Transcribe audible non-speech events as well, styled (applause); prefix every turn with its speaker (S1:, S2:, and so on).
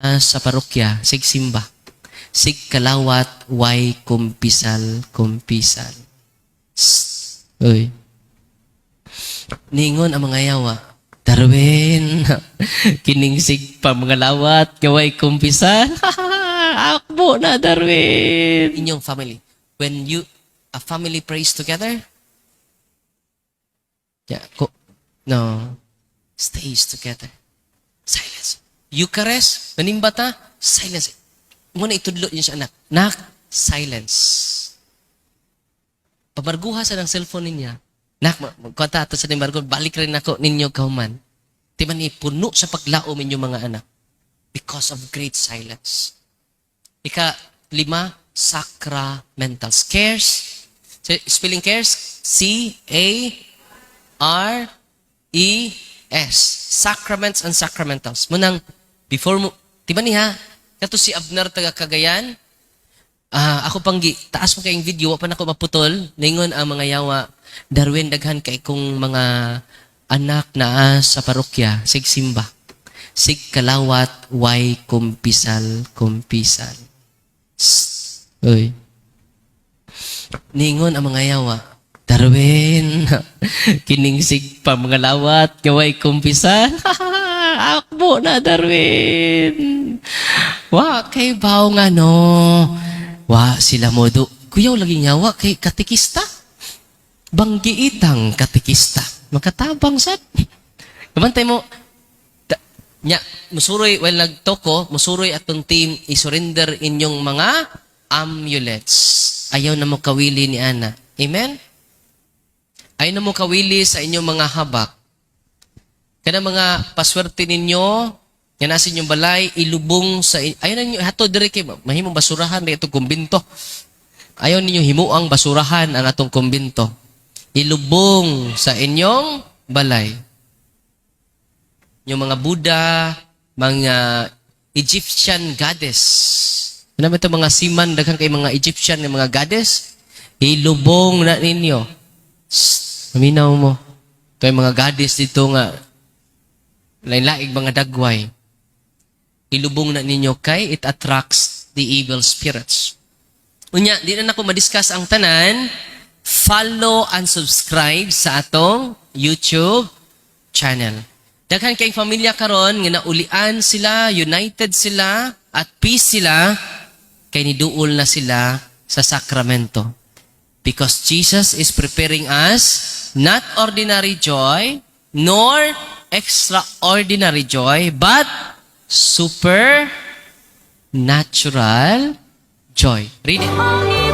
S1: sa parokya, sig simba. Sig kalawat, way kumpisal, kumpisal. Uy. Ningon ang mga yawa. Darwin, (laughs) kining sig pa mga lawat, gaway kumpisal. (laughs) Akbo na, Darwin. Inyong family. When you, a family prays together, yeah, ko, no, stays together. Eucharist, nanimba ta, silence. Muna itudlo niyo sa anak. Nak, silence. Pabarguha sa ng cellphone niya. Nak, magkwata ato sa nimbargo, balik rin ako ninyo kauman. Di man ipuno sa paglaom ninyo mga anak. Because of great silence. Ika, lima, sacramentals. Cares, spelling cares, C-A-R-E-S. Sacraments and sacramentals. Munang, before mo, di ba niya, kato si Abner taga Cagayan, Ah, ako pang gi, taas mo kayong video, wa pa na ako maputol. Ningon ang mga yawa, Darwin, daghan kay kong mga anak na sa parokya, sig simba. Sig kalawat, way kumpisal, kumpisal. Sst. Uy. Ningon ang mga yawa, Darwin, (laughs) kining sig pa mga lawat, gaway kumpisal. (laughs) Akbo na, Darwin. Wa, kay baw nga no. Wa sila modo. Kuyaw lagi nyawa kay katikista. Banggiitang katikista. Makatabang sad. Kamantay mo, ta, nya, musuroy, well, nagtoko, musuroy atong team, isurrender inyong mga amulets. Ayaw na mo kawili ni Ana. Amen? Ayaw na mo kawili sa inyong mga habak. Kana mga paswerte ninyo, nga nasa inyong balay, ilubong sa... Ayaw na ninyo, hato dire mahimong basurahan na itong kumbinto. Ayaw ninyo himuang basurahan ang atong kumbinto. Ilubong sa inyong balay. Yung mga Buddha, mga Egyptian goddess. Ano ba mga siman, daghang kay mga Egyptian mga goddess? Ilubong na ninyo. Maminaw mo. Ito mga goddess dito nga, lain-laig mga dagway. Ilubong na ninyo kay it attracts the evil spirits. Unya, di na nako madiscuss ang tanan. Follow and subscribe sa atong YouTube channel. Daghan kay pamilya karon nga naulian sila, united sila, at peace sila, kay niduol na sila sa sakramento. Because Jesus is preparing us not ordinary joy, nor extraordinary joy, but super natural joy. Read it.